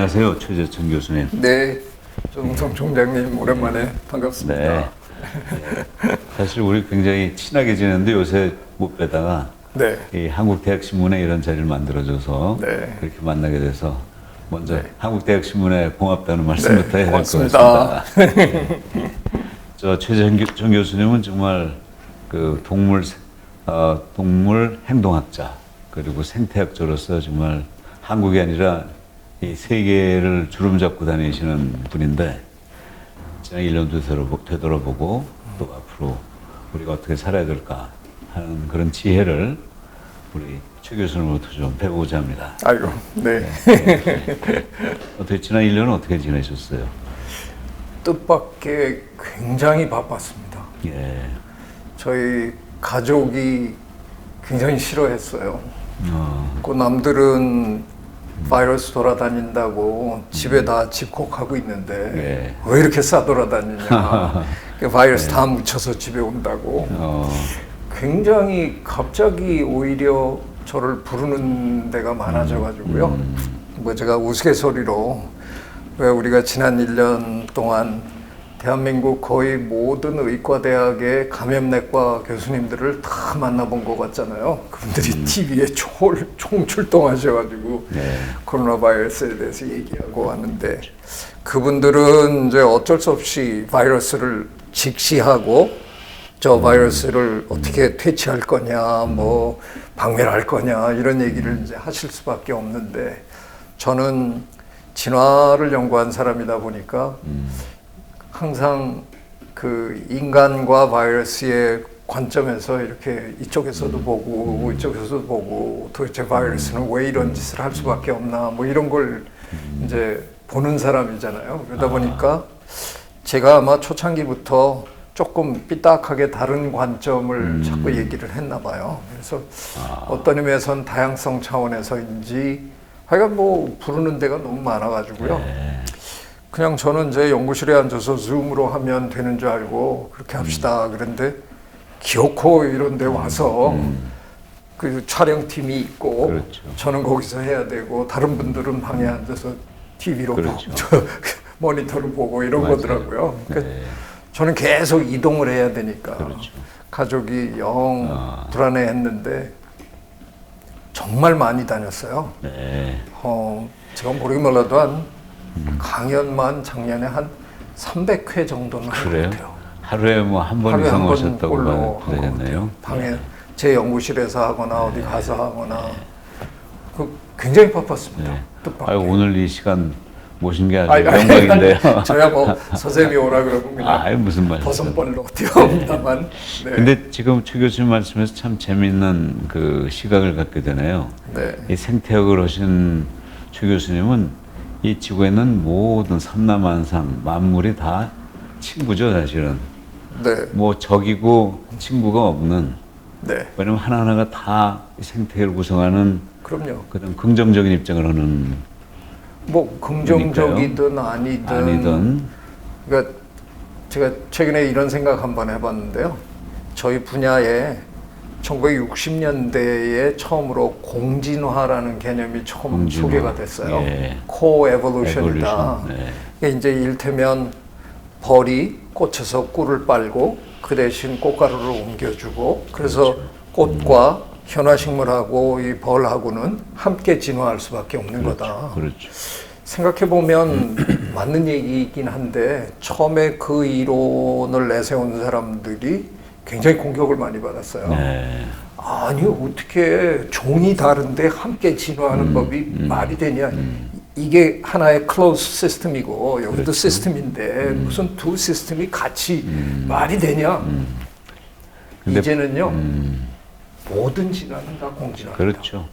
안녕하세요. 최재천 교수님. 네, 조동성 총장님 오랜만에 반갑습니다. 네. 사실 우리 굉장히 친하게 지내는데 요새 못 뵈다가 네, 이 한국대학신문에 이런 자리를 만들어줘서 네. 그렇게 만나게 돼서 먼저 네. 한국대학신문에 고맙다는 말씀부터 해야 될 것. 같습니다. 저 최재천 교- 교수님은 정말 그 동물 세- 어, 동물 행동학자 그리고 생태학자로서 정말 한국이 아니라 이 세계를 주름 잡고 다니시는 분인데 지난 1년도 되돌아보- 되돌아보고 또 앞으로 우리가 어떻게 살아야 될까 하는 그런 지혜를 우리 최 교수님부터 좀 배우고자 합니다. 아이고, 네. 어떻게 지난 1년은 어떻게 지내셨어요? 뜻밖의 굉장히 바빴습니다. 예. 저희 가족이 굉장히 싫어했어요. 어, 그 남들은 바이러스 돌아다닌다고 집에 다 집콕하고 있는데 네. 왜 이렇게 싸돌아다니냐. 그 바이러스 다 묻혀서 집에 온다고. 어, 굉장히 갑자기 오히려 저를 부르는 데가 많아져 가지고요. 뭐 제가 우스갯소리로 왜 우리가 지난 1년 동안 대한민국 거의 모든 의과대학의 감염내과 교수님들을 다 만나본 것 같잖아요. 그분들이 TV에 총, 총출동하셔가지고 네. 코로나 바이러스에 대해서 얘기하고 하는데 그분들은 이제 어쩔 수 없이 바이러스를 직시하고 저 바이러스를 어떻게 퇴치할 거냐, 뭐 박멸할 거냐 이런 얘기를 이제 하실 수밖에 없는데 저는 진화를 연구한 사람이다 보니까 항상 그 인간과 바이러스의 관점에서 이렇게 이쪽에서도 보고 이쪽에서도 보고 도대체 바이러스는 왜 이런 짓을 할 수밖에 없나 뭐 이런 걸 이제 보는 사람이잖아요. 그러다 보니까 제가 아마 초창기부터 조금 삐딱하게 다른 관점을 자꾸 얘기를 했나 봐요. 그래서 어떤 의미에선 다양성 차원에서인지 하여간 뭐 부르는 데가 너무 많아가지고요. 그냥 저는 제 연구실에 앉아서 줌으로 하면 되는 줄 알고 그렇게 합시다. 그런데 기어코 이런 데 와서 그 촬영팀이 있고 그렇죠. 저는 거기서 해야 되고 다른 분들은 방에 앉아서 TV로 그렇죠. 저 모니터를 보고 이런 맞아요. 거더라고요. 그러니까 네. 저는 계속 이동을 해야 되니까 그렇죠. 가족이 영 아. 불안해했는데 정말 많이 다녔어요. 네. 어, 제가 모르긴 몰라도 한 강연만 작년에 한 300회 정도는 그래요? 같아요. 하루에 뭐 한 번 이상 한 오셨다고 한것. 같아요. 방에 제 연구실에서 하거나 어디 가서 하거나 그 굉장히 바빴습니다. 네. 아유, 오늘 이 시간 모신 게 아주 아니, 영광인데요. 아니, 저야 뭐 선생님이 오라 그러면 그냥 아유, 무슨. 버선벌로 뛰어옵니다만. 네. 근데 지금 최 교수님 말씀에서 참 재밌는 그 시각을 갖게 되네요. 네. 이 생태학을 하신 최 교수님은 이 지구에 있는 모든 삼라만상 만물이 다 친구죠, 사실은. 네. 뭐 적이고 친구가 없는 네. 왜냐면 하나하나가 다이 생태계를 구성하는 그럼요. 그런 긍정적인 입장을 하는 뭐 긍정적이든 아니든, 아니든 그러니까 제가 최근에 이런 생각 한번 해봤는데요. 저희 분야에 1960년대에 처음으로 공진화라는 개념이 처음 공진화. 소개가 됐어요. 예. 코 에볼루션이다. 에볼루션. 네. 이게 이제 일테면 벌이 꽃에서 꿀을 빨고 그 대신 꽃가루를 옮겨주고 그래서 꽃과 현화식물하고 이 벌하고는 함께 진화할 수밖에 없는 거다. 그렇죠. 생각해 보면 맞는 얘기이긴 한데 처음에 그 이론을 내세운 사람들이 굉장히 공격을 많이 받았어요. 네. 아니 어떻게 종이 다른데 함께 진화하는 법이 말이 되냐? 이게 하나의 클로즈 시스템이고 여기도 시스템인데 무슨 두 시스템이 같이 말이 되냐? 근데- 이제는요 음, 모든 진화는 다 공진화. 그렇죠.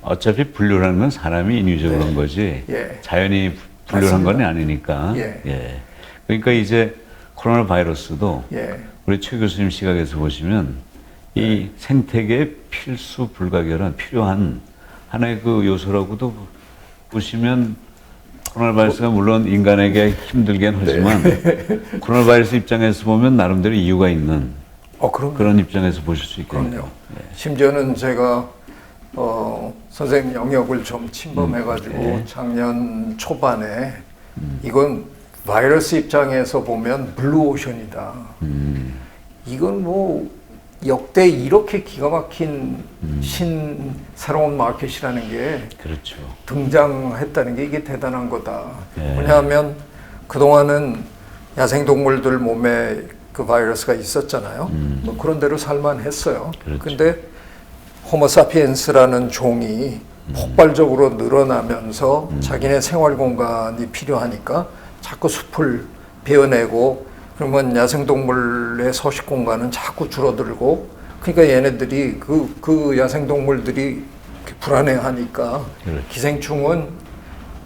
어차피 분류라는 건 사람이 인위적으로 한 거지 예. 자연이 분류한 건. 아니니까. 예. 그러니까 이제 코로나 바이러스도 예, 우리 최 교수님 시각에서 보시면 이 네. 생태계의 필수 불가결한 필요한 하나의 그 요소라고도 보시면 코로나 바이러스가 물론 인간에게 힘들긴 하지만 네. 코로나 바이러스 입장에서 보면 나름대로 이유가 있는 어 그런 입장에서 보실 수 있겠네요. 그럼요. 심지어는 제가 어, 선생님 영역을 좀 침범해가지고 네. 작년 초반에 이건 바이러스 입장에서 보면 블루오션이다. 음, 이건 뭐 역대 이렇게 기가 막힌 신 새로운 마켓이라는 게 그렇죠. 등장했다는 게 이게 대단한 거다. 네. 왜냐하면 그동안은 야생동물들 몸에 그 바이러스가 있었잖아요. 뭐 그런 대로 살만했어요. 음. 그렇죠. 근데 호모사피엔스라는 종이 폭발적으로 늘어나면서 음. 자기네 생활 공간이 필요하니까 자꾸 숲을 베어내고 그러면 야생동물의 서식 공간은 자꾸 줄어들고 그러니까 얘네들이 그, 그 야생동물들이 불안해하니까 그렇죠. 기생충은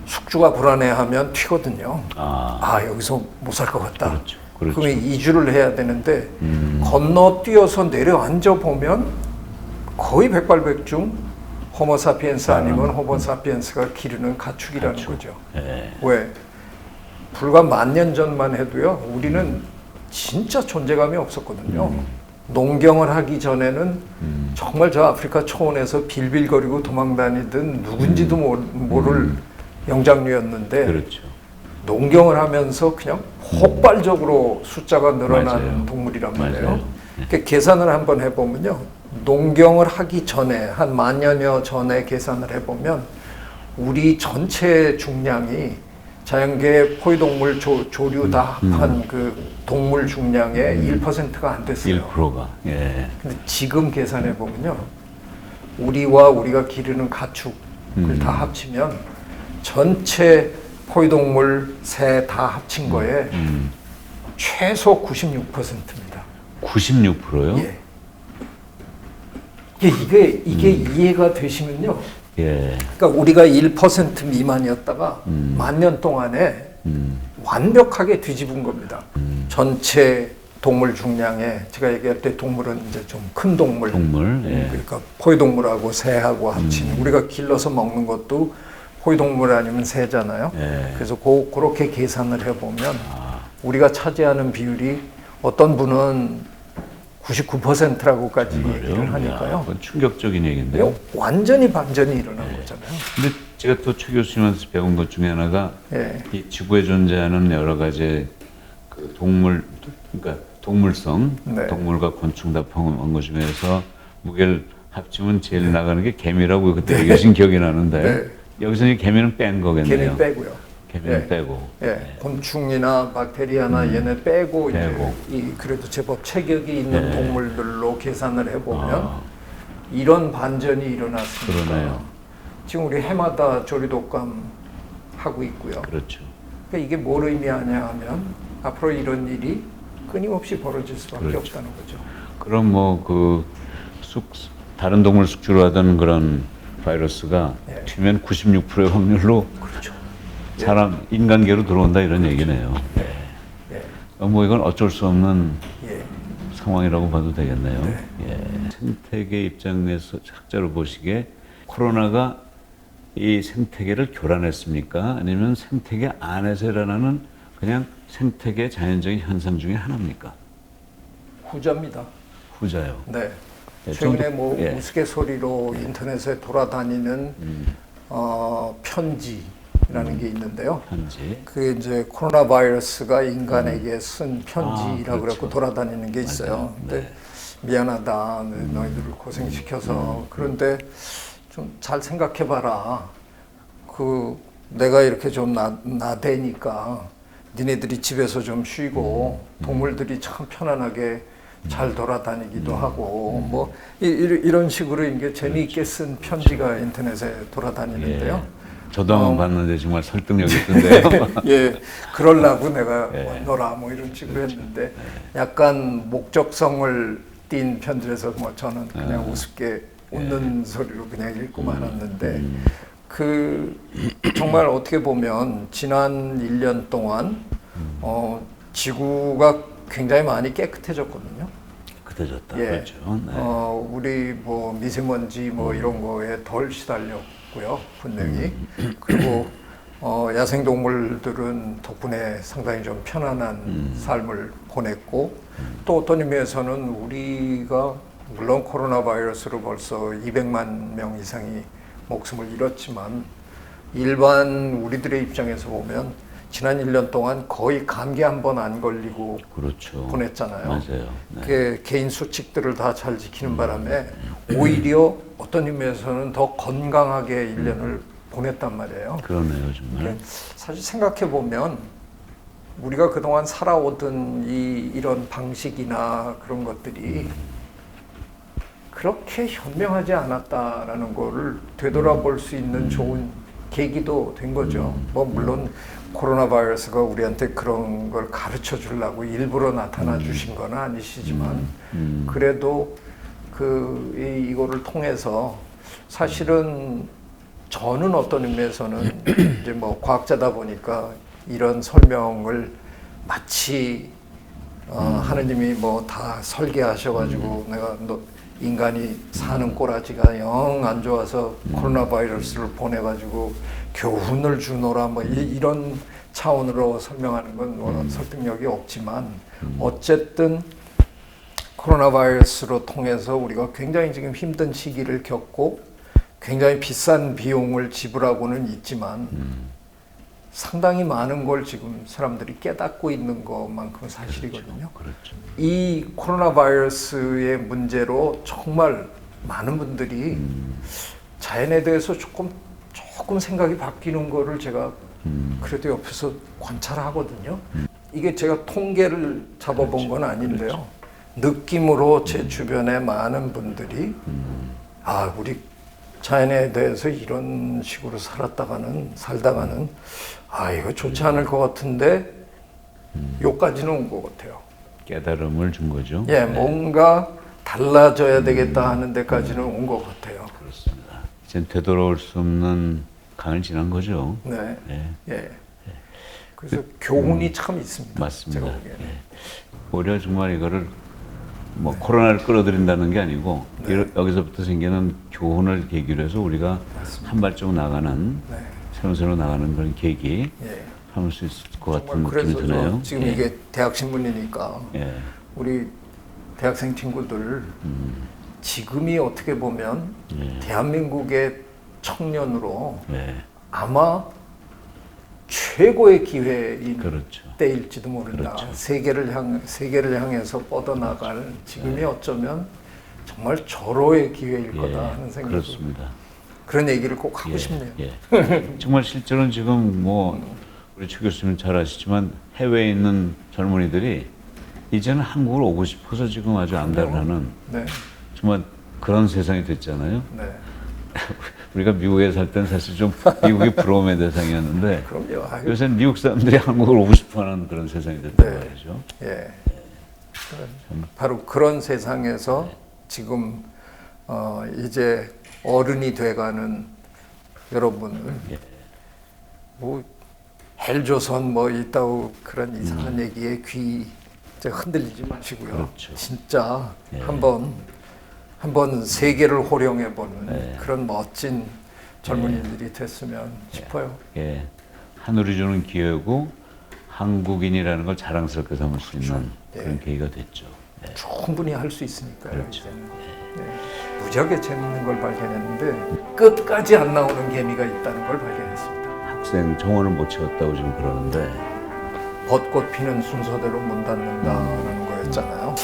숙주가 불안해하면 튀거든요. 아, 아 여기서 못 살 것 같다. 그렇죠. 그렇죠. 그러면 이주를 해야 되는데 음. 건너뛰어서 내려앉아 보면 거의 백발백중 호모사피엔스 아니면 호모사피엔스가 기르는 가축이라는 가축. 거죠. 예. 왜? 불과 만 년 전만 해도요, 우리는 진짜 존재감이 없었거든요. 농경을 하기 전에는 정말 저 아프리카 초원에서 빌빌거리고 도망다니던 누군지도 모- 모를 영장류였는데 그렇죠. 농경을 하면서 그냥 폭발적으로 숫자가 늘어난 맞아요. 동물이란 말이에요. 맞아요. 그러니까 계산을 한번 해보면요. 농경을 하기 전에 한 만여년 전에 계산을 해보면 우리 전체 중량이 자연계 포유동물 조, 조류 다 합한 그 동물 중량의 1%가 안 됐어요. 1%가. 예. 근데 지금 계산해 보면요, 우리와 우리가 기르는 가축을 음. 다 합치면 전체 포유동물 새 다 합친 거에 음. 최소 96%입니다. 96%요? 예. 이게 이게, 이게 이해가 되시면요. 예. 그러니까 우리가 1% 미만이었다가 음. 만년 동안에 음. 완벽하게 뒤집은 겁니다. 전체 동물 중량에 제가 얘기할 때 동물은 이제 좀 큰 동물, 동물, 음, 예. 그러니까 포유동물하고 새하고 합친 음. 우리가 길러서 먹는 것도 포유동물 아니면 새잖아요. 예. 그래서 고, 그렇게 계산을 해보면 아, 우리가 차지하는 비율이 어떤 분은 99%라고까지 정말요? 얘기를 야, 하니까요. 그건 충격적인 얘기인데요. 이거 완전히 반전이 일어난 네. 거잖아요. 근데 제가 또 최 교수님한테 배운 것 중에 하나가 예. 이 지구에 존재하는 여러 가지 그 동물, 그러니까 동물성, 네. 동물과 곤충 다 포함한 것 중에서 무게를 합치면 제일 나가는 게 개미라고 그때 얘기하신 기억이 나는데 네. 여기서 이 개미는 뺀 거겠네요. 개는 빼고요. 개미는 예. 빼고. 예, 곤충이나 박테리아나 얘네 빼고, 네. 빼고. 이제 이 그래도 제법 체격이 있는 네. 동물들로 계산을 해보면 아. 이런 반전이 일어났으니까 그러네요. 지금 우리 해마다 조리독감 하고 있고요. 그렇죠. 그러니까 이게 뭘 의미하냐 하면 앞으로 이런 일이 끊임없이 벌어질 수밖에 그렇죠. 없다는 거죠. 그럼 뭐그 쑥, 다른 동물 숙주로 하던 그런 바이러스가 예. 튀면 96%의 확률로 그렇죠. 사람 인간계로 들어온다 이런 얘기네요. 예, 어, 뭐 이건 어쩔 수 없는 예, 상황이라고 봐도 되겠네요. 예. 생태계 입장에서 학자로 보시기에 코로나가 이 생태계를 교란했습니까? 아니면 생태계 안에서 일어나는 그냥 생태계 자연적인 현상 중에 하나입니까? 후자입니다. 후자요. 네. 예, 최근에 좀- 뭐 예. 우스갯소리로 인터넷에 돌아다니는 음, 어, 편지 라는 게 있는데요. 현지. 그게 이제 코로나 바이러스가 인간에게 쓴 편지라고 아, 그렇죠. 그래고 돌아다니는 게 있어요. 근데 네. 미안하다, 음. 너희들을 고생시켜서 그런데 좀 잘 생각해봐라. 그 내가 이렇게 좀 나, 나대니까 니네들이 집에서 좀 쉬고 음. 동물들이 참 편안하게 잘 돌아다니기도 하고 뭐 이, 이- 이런 식으로 이게 재미있게 쓴 편지가 인터넷에 돌아다니는데요. 예. 저도 한번 봤는데 정말 설득력 있던데요. 예, 그럴라고 내가 예. 왔노라 뭐 이런 식으로 했는데 약간 목적성을 띈 편지라서 뭐 저는 그냥 아. 우습게 웃는 소리로 그냥 읽고 음. 말았는데 그 정말 어떻게 보면 지난 1년 동안 음. 어, 지구가 굉장히 많이 깨끗해졌거든요. 그때졌다. 예. 그렇죠. 네. 어, 우리 뭐 미세먼지 뭐 이런 거에 덜 시달렸고 요, 분명히. 그리고 어, 야생 동물들은 덕분에 상당히 좀 편안한 삶을 보냈고 또 어떤 의미에서는 우리가 물론 코로나 바이러스로 벌써 200만 명 이상이 목숨을 잃었지만 일반 우리들의 입장에서 보면 지난 1년 동안 거의 감기 한 번 안 걸리고 그렇죠. 보냈잖아요. 맞아요. 네. 그 개인 수칙들을 다 잘 지키는 바람에 오히려 어떤 의미에서는 더 건강하게 1년을 보냈단 말이에요. 그러네요, 정말. 사실 생각해 보면 우리가 그동안 살아오던 이 이런 방식이나 그런 것들이 그렇게 현명하지 않았다라는 거를 되돌아볼 수 있는 좋은 계기도 된 거죠. 뭐 물론 코로나 바이러스가 우리한테 그런 걸 가르쳐 주려고 일부러 나타나 주신 건 아니시지만 음. 그래도 그 이, 이거를 통해서 사실은 저는 어떤 의미에서는 이제 뭐 과학자다 보니까 이런 설명을 마치 어, 하느님이 뭐 다 설계하셔가지고 내가 너 인간이 사는 꼬라지가 영 안 좋아서 코로나 바이러스를 보내가지고 교훈을 주노라 뭐 이, 이런 차원으로 설명하는 건 뭐 설득력이 없지만 어쨌든 코로나 바이러스로 통해서 우리가 굉장히 지금 힘든 시기를 겪고 굉장히 비싼 비용을 지불하고는 있지만 상당히 많은 걸 지금 사람들이 깨닫고 있는 것만큼 사실이거든요. 그렇죠. 이 코로나 바이러스의 문제로 정말 많은 분들이 자연에 대해서 조금 조금 생각이 바뀌는 거를 제가 그래도 옆에서 관찰하거든요. 이게 제가 통계를 잡아본 건 아닌데요. 느낌으로 제 주변에 많은 분들이 아 우리 자연에 대해서 이런 식으로 살았다가는 살다가는 아 이거 좋지 않을 것 같은데 요까지는 온 것 같아요. 깨달음을 준 거죠. 예, 뭔가 달라져야 되겠다 하는 데까지는 온 것 같아요. 그렇습니다. 이제 되돌아올 수 없는 강을 지난 거죠. 네, 예. 예. 그래서 교훈이 참 있습니다. 맞습니다. 예. 오히려 정말 이거를 뭐 코로나를 끌어들인다는 게 아니고 네. 여기서부터 생기는 교훈을 계기로 해서 우리가 한 발짝 나가는 네, 새로새로 나가는 그런 계기 예. 삼을 수 있을 것 같은 느낌이 드네요. 저 지금 예. 이게 대학 신문이니까 예. 우리 대학생 친구들 지금이 어떻게 보면 예. 대한민국의 청년으로 예. 아마 최고의 기회인 그렇죠. 때일지도 모른다. 그렇죠. 세계를 향 세계를 향해서 뻗어나갈 지금이 네. 어쩌면 정말 절호의 기회일 거다 하는 생각이 그렇습니다. 그런 얘기를 꼭 하고 예, 싶네요. 예. 정말 실제로는 지금 뭐 우리 최 교수님 잘 아시지만 해외에 있는 젊은이들이 이제는 한국을 오고 싶어서 지금 아주 안달을 하는 네, 정말 그런 세상이 됐잖아요. 네, 우리가 미국에 살 때는 사실 좀 미국이 부러움의 대상이었는데 그럼요. 아유, 요새는 미국 사람들이 한국을 오고 싶어하는 그런 세상이 됐단 네. 말이죠. 예. 바로 그런 세상에서 지금 어, 이제 어른이 돼가는 여러분을 예. 뭐 헬조선 뭐 있다고 그런 이상한 음. 얘기에 귀 흔들리지 마시고요. 그렇죠. 진짜 예. 한번 한번 세계를 호령해 보는 예. 그런 멋진 젊은이들이 됐으면 싶어요. 예. 하늘이 주는 기회고 한국인이라는 걸 자랑스럽게 삼을 수 있는 예. 그런 계기가 됐죠. 예. 충분히 할 수 있으니까요. 그렇죠. 네. 무지하게 재밌는 걸 발견했는데 끝까지 안 나오는 개미가 있다는 걸 발견했습니다. 학생 정원을 못 채웠다고 지금 그러는데 벚꽃 피는 순서대로 문 닫는다는 거였잖아요.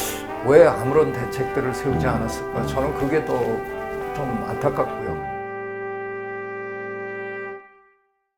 왜 아무런 대책들을 세우지 않았을까? 저는 그게 더 좀 안타깝고요.